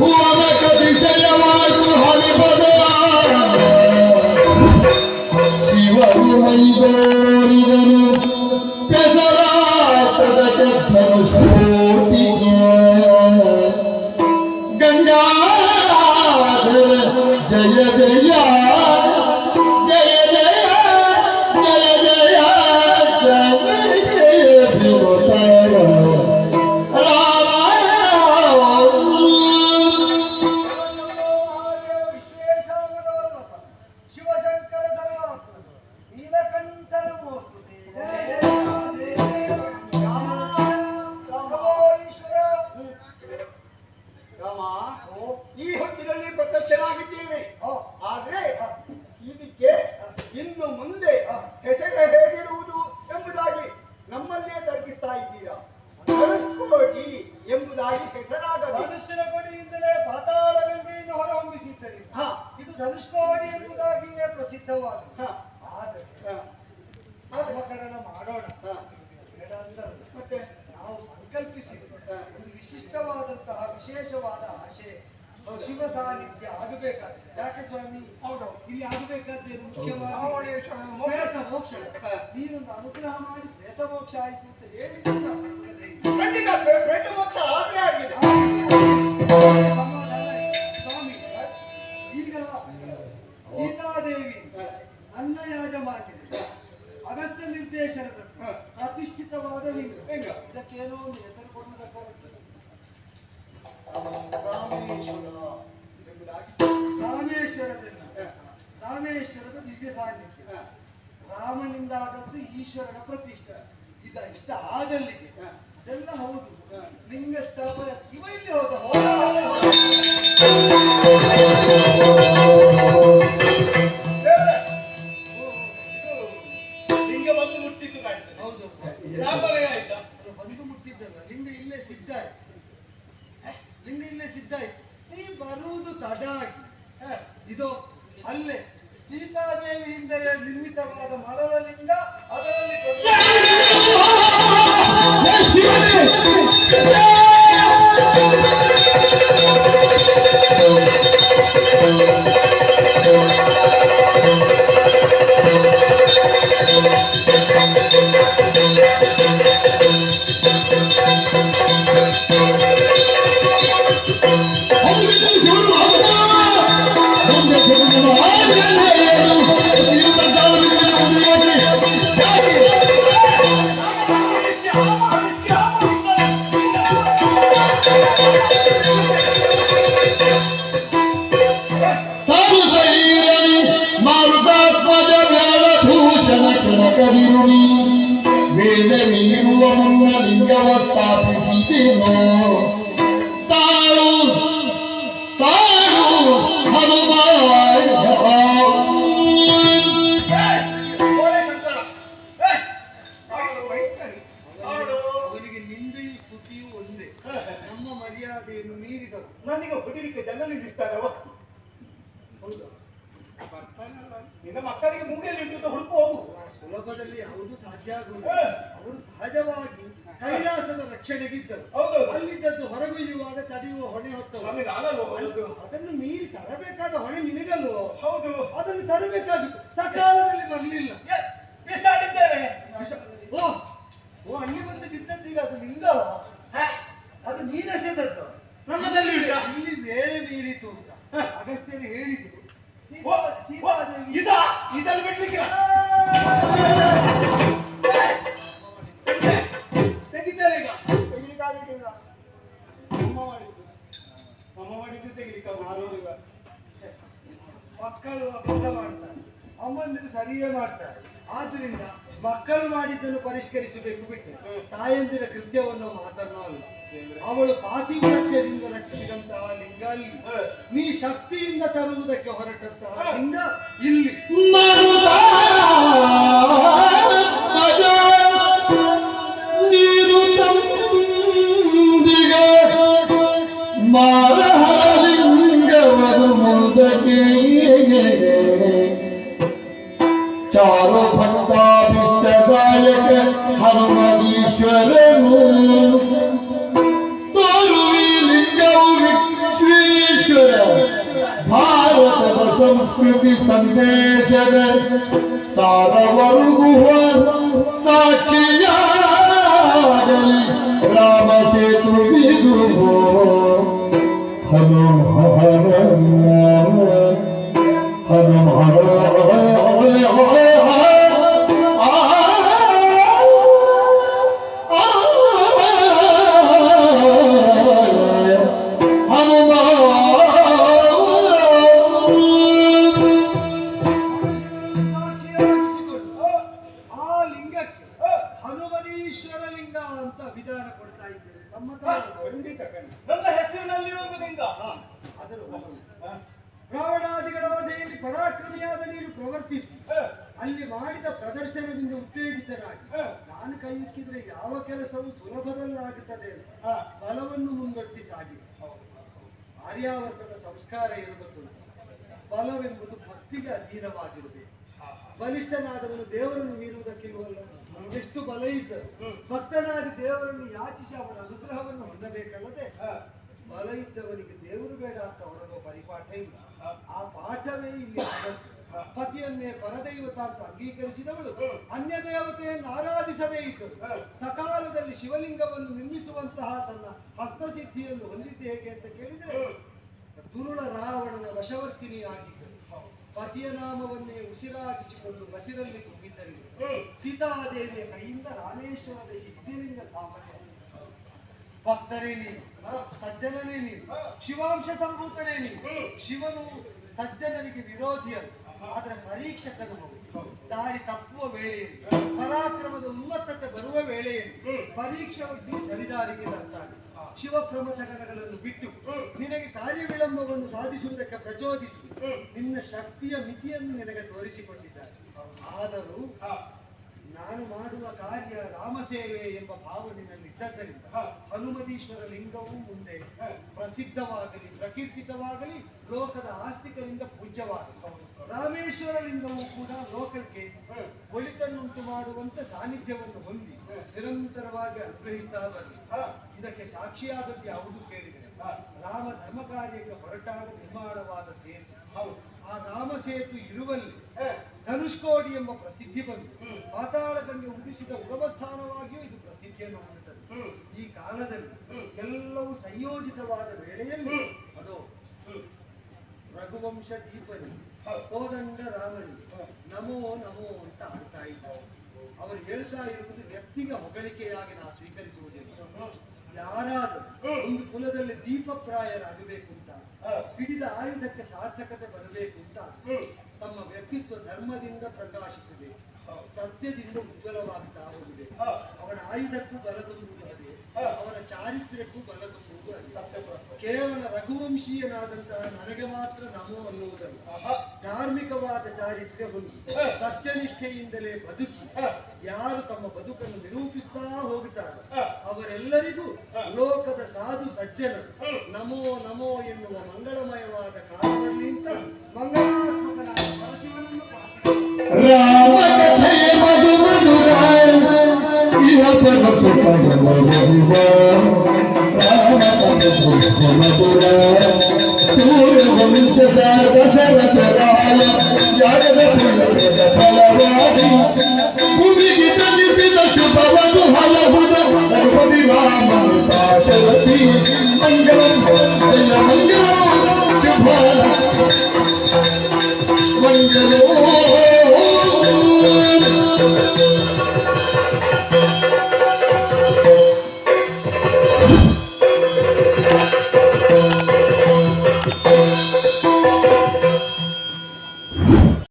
O Shiva ಸಾನ್ನಿಧ್ಯ ಆಗಬೇಕಾದ್ರೆ ಯಾಕೆ ಸ್ವಾಮಿ? ಹೌದು. ಇಲ್ಲಿ ಆಗಬೇಕಾದ್ರೆ ಮುಖ್ಯವಾಗಿ? ಮೋಕ್ಷ. ನೀನೊಂದು ಅನುಗ್ರಹ ಮಾಡಿ ಮೋಕ್ಷ ಆಯ್ತು ಅಂತ ಹೇಳಿ ಈಶ್ವರನ ಪ್ರತಿಷ್ಠೆ. ಇದ ಇಷ್ಟ ಆಗಲಿಕ್ಕೆ. ಎಲ್ಲ ಹೌದು. ಸೀತಾದೇವಿಯಿಂದ ನಿರ್ಮಿತವಾದ ಮಳವಲಿಂಗ ಅದರಲ್ಲಿ ಬಯಸುತ್ತಿರೋ ತಾಳು ತಾಳು ಹನುಮ ನಿಂದೆಯೂ ಸ್ತುತಿಯೂ ಒಂದೇ. ನಮ್ಮ ಮರ್ಯಾದೆಯನ್ನು ಮೀರಿದರು. ನನಗೆ ಹೊಡಿಲಿಕ್ಕೆ ಜನರಿಗಿಸ್ತಾರವ ಹೌದಾ? ನಿನ್ನ ಮಕ್ಕಳಿಗೆ ಮೂಗಿಯಲ್ಲಿ ಇಟ್ಟು ಹುಡುಕು ಹೋಗು. ಸುಲಭದಲ್ಲಿ ಅವರು ಸಾಧ್ಯ ಆಗುವುದು ಅವರು ಸಹಜವಾಗಿ ಕೈಲಾಸದ ರಕ್ಷಣೆಗಿದ್ದರು. ಹೌದು. ಅಲ್ಲಿದ್ದದ್ದು ಹೊರಗುಳಿಯುವಾಗ ತಡೆಯುವ ಹೊಣೆ ಹೊತ್ತವು ಅದನ್ನು ಮೀರಿ ತರಬೇಕಾದ ಹೊಣೆ ನಿನಗಲ್ವೋ? ಹೌದು. ಅದನ್ನು ತರಬೇಕಾಗಿತ್ತು. ಸಕಾಲ ಆದ್ರಿಂದ ಮಕ್ಕಳು ಮಾಡಿದ್ದನ್ನು ಪರಿಷ್ಕರಿಸಬೇಕು ಬಿಟ್ಟು ತಾಯಂದಿರ ಕೃತ್ಯವನ್ನು ಮಾತನ್ನು ಅವಳು ಅವಳು ಪಾತಿಪತ್ಯದಿಂದ ರಕ್ಷಿಸಿದಂತಹ ಲಿಂಗ ನೀ ಶಕ್ತಿಯಿಂದ ತರುವುದಕ್ಕೆ ಹೊರಟಂತಹ ಲಿಂಗ ಇಲ್ಲಿ. ಸಂಸ್ಕೃತಿ ಸಂದೇಶದ ಸಾರವರುಗುವ ಸಾಕ್ಷಿಯಾಗಲಿ ರಾಮ ಸೇತು ಬಿದುವು ನೀನು ಪ್ರವರ್ತಿಸಿ ಅಲ್ಲಿ ಮಾಡಿದ ಪ್ರದರ್ಶನದಿಂದ ಉತ್ತೇಜಿತನಾಗಿ ನಾನು ಕೈ ಇಕ್ಕಿದ್ರೆ ಯಾವ ಕೆಲಸವೂ ಸುಲಭದಲ್ಲಾಗುತ್ತದೆ ಅಂತ ಬಲವನ್ನು ಮುಂದೊಟ್ಟಿ ಸಾಗಿದೆ. ಆರ್ಯಾವರ್ತದ ಸಂಸ್ಕಾರ ಇರುವುದು ಬಲವೆಂಬುದು ಭಕ್ತಿಗೆ ಅಧೀನವಾಗಿರಬೇಕು ಬಲಿಷ್ಠನಾದವನು ದೇವರನ್ನು ಮೀರುವುದಕ್ಕೆ ಎಷ್ಟು ಬಲ ಇದ್ದರು ಭಕ್ತನಾಗಿ ದೇವರನ್ನು ಯಾಚಿಸಿ ಅವನ ಅನುಗ್ರಹವನ್ನು ಹೊಂದಬೇಕಲ್ಲದೆ ಬಲ ಇದ್ದವನಿಗೆ ದೇವರು ಬೇಡ ಅಂತ ಹೊರಡುವ ಪರಿಪಾಠ ಇಲ್ಲ. ಆ ಪಾಠವೇ ಇಲ್ಲಿ. ಪತಿಯನ್ನೇ ಪರದೈವತ ಅಂತ ಅಂಗೀಕರಿಸಿದವಳು. ಅನ್ಯ ದೇವತೆಯನ್ನು ಆರಾಧಿಸದೇ ಇದ್ದರು. ಸಕಾಲದಲ್ಲಿ ಶಿವಲಿಂಗವನ್ನು ನಿರ್ಮಿಸುವಂತಹ ತನ್ನ ಹಸ್ತಸಿದ್ಧಿಯನ್ನು ಹೊಂದಿದ್ದು ಹೇಗೆ ಅಂತ ಕೇಳಿದ್ರೆ, ದುರುಳ ರಾವಣನ ವಶವರ್ತಿನಿಯಾಗಿದ್ದರು. ಪತಿಯ ನಾಮವನ್ನೇ ಉಸಿರಾಗಿಸಿಕೊಂಡು ಬಸಿರಲ್ಲಿ ತುಂಬಿದ್ದರಿಂದ ಸೀತಾದೇವಿಯ ಕೈಯಿಂದ ರಾಮೇಶ್ವರದ ಈ ಸಿದ್ಧಿಲಿಂಗ ಸ್ಥಾಪನೆ. ಭಕ್ತರೇ ನೀನು, ಸಜ್ಜನನೇ ನೀನು, ಶಿವಾಂಶ ಸಂಭೂತನೇ ನೀನು. ಶಿವನು ಸಜ್ಜನನಿಗೆ ವಿರೋಧಿಯರು ಆದ್ರೆ ಪರೀಕ್ಷಕನು. ದಾರಿ ತಪ್ಪುವ ವೇಳೆಯಲ್ಲಿ, ಪರಾಕ್ರಮದ ಉನ್ನತತೆ ಬರುವ ವೇಳೆಯಲ್ಲಿ ಪರೀಕ್ಷೆ ಬಗ್ಗೆ ಸರಿದಾರಿಗೆ ತರ್ತಾನೆ ಶಿವ ತಗಡಗಳನ್ನು ಬಿಟ್ಟು ನಿನಗೆ ಕಾರ್ಯ ವಿಳಂಬವನ್ನು ಸಾಧಿಸುವುದಕ್ಕೆ ಪ್ರಚೋದಿಸಿ ನಿನ್ನ ಶಕ್ತಿಯ ಮಿತಿಯನ್ನು ನಿನಗೆ ತೋರಿಸಿಕೊಟ್ಟಿದ್ದಾರೆ ಆದರೂ ನಾನು ಮಾಡುವ ಕಾರ್ಯ ರಾಮಸೇವೆ ಎಂಬ ಭಾವ ನಿನ್ನಲ್ಲಿ ಇದ್ದದ್ದರಿಂದ ಹನುಮದೀಶ್ವರ ಲಿಂಗವೂ ಮುಂದೆ ಪ್ರಸಿದ್ಧವಾಗಲಿ ಪ್ರಕೀರ್ತಿತವಾಗಲಿ ಲೋಕದ ಆಸ್ತಿಕರಿಂದ ಪೂಜ್ಯವಾಗಲಿ. ರಾಮೇಶ್ವರ ಲಿಂಗವೂ ಕೂಡ ಲೋಕಕ್ಕೆ ಒಳಿತನ್ನುಂಟು ಮಾಡುವಂತ ಸಾನ್ನಿಧ್ಯವನ್ನು ಹೊಂದಿ ನಿರಂತರವಾಗಿ ಅನುಗ್ರಹಿಸ್ತಾ ಬರಲಿ ಇದಕ್ಕೆ ಸಾಕ್ಷಿಯಾದದ್ದು ಯಾವುದು ಕೇಳಿದರೆ ರಾಮ ಧರ್ಮ ಕಾರ್ಯಕ್ಕೆ ಹೊರಟಾಗ ನಿರ್ಮಾಣವಾದ ಸೇತು. ಆ ರಾಮ ಸೇತು ಇರುವಲ್ಲಿ ಧನುಷ್ಕೋಡಿ ಎಂಬ ಪ್ರಸಿದ್ಧಿ ಬಂದು ಪಾತಾಳ ಗಂಗೆ ಉದಿಸಿದ ಉಗಮ ಸ್ಥಾನವಾಗಿಯೂ ಇದು ಪ್ರಸಿದ್ಧಿಯನ್ನು ಹೊಂದುತ್ತದೆ. ಈ ಕಾಲದಲ್ಲಿ ಎಲ್ಲವೂ ಸಂಯೋಜಿತವಾದ ವೇಳೆಯಲ್ಲಿ ಅದು ರಘುವಂಶ ದೀಪನಿ ಕೋದಂಡ ರಾಮನಿ ನಮೋ ನಮೋ ಅಂತ ಆಡ್ತಾ ಇದ್ದಾರೆ ಅವರು ಹೇಳ್ತಾ ಇರುವುದು ವ್ಯಕ್ತಿಗೆ ಹೊಗಳಿಕೆಯಾಗಿ ನಾವು ಸ್ವೀಕರಿಸುವುದಿಲ್ಲ. ಯಾರಾದರೂ ಒಂದು ಕುಲದಲ್ಲಿ ದೀಪಪ್ರಾಯರಾಗಬೇಕು ಅಂತ ಹಿಡಿದ ಆಯುಧಕ್ಕೆ ಸಾರ್ಥಕತೆ ಬರಬೇಕು ಅಂತ ತಮ್ಮ ವ್ಯಕ್ತಿತ್ವ ಧರ್ಮದಿಂದ ಪ್ರಕಾಶಿಸಿದೆ ಸತ್ಯದಿಂದ ಉಜ್ವಲವಾಗ್ತಾ ಹೋಗಿದೆ. ಅವನ ಆಯುಧಕ್ಕೂ ಬಲ ತುಂಬುವುದು ಅದೇ ಅವನ ಚಾರಿತ್ರ್ಯಕ್ಕೂ ಬಲ ತುಂಬುವುದು ಅದೇ ಕೇವಲ ರಘುವಂಶೀಯನಾದಂತಹ ನನಗೆ ಮಾತ್ರ ನಮೋ ಅನ್ನುವುದಲ್ಲ. ಧಾರ್ಮಿಕವಾದ ಚಾರಿತ್ರ್ಯ ಹೊಂದಿ ಸತ್ಯನಿಷ್ಠೆಯಿಂದಲೇ ಬದುಕಿ ಯಾರು ತಮ್ಮ ಬದುಕನ್ನು ನಿರೂಪಿಸ್ತಾ ಹೋಗುತ್ತಾರೆ ಅವರೆಲ್ಲರಿಗೂ ಲೋಕದ ಸಾಧು ಸಜ್ಜನರು. ನಮೋ ನಮೋ ಎನ್ನುವ ಮಂಗಳಮಯವಾದ ಕಾಲದಲ್ಲಿ ಪರಶಿವನನ್ನು رامکتے مધુ مورا تیها پر مسلطه رعبا رامکتے مધુ مورا سيري و منچ دار بسا راتالا يا ربا کو رتلا وادي قومي گتني سد شبو و حالو و نکودي رام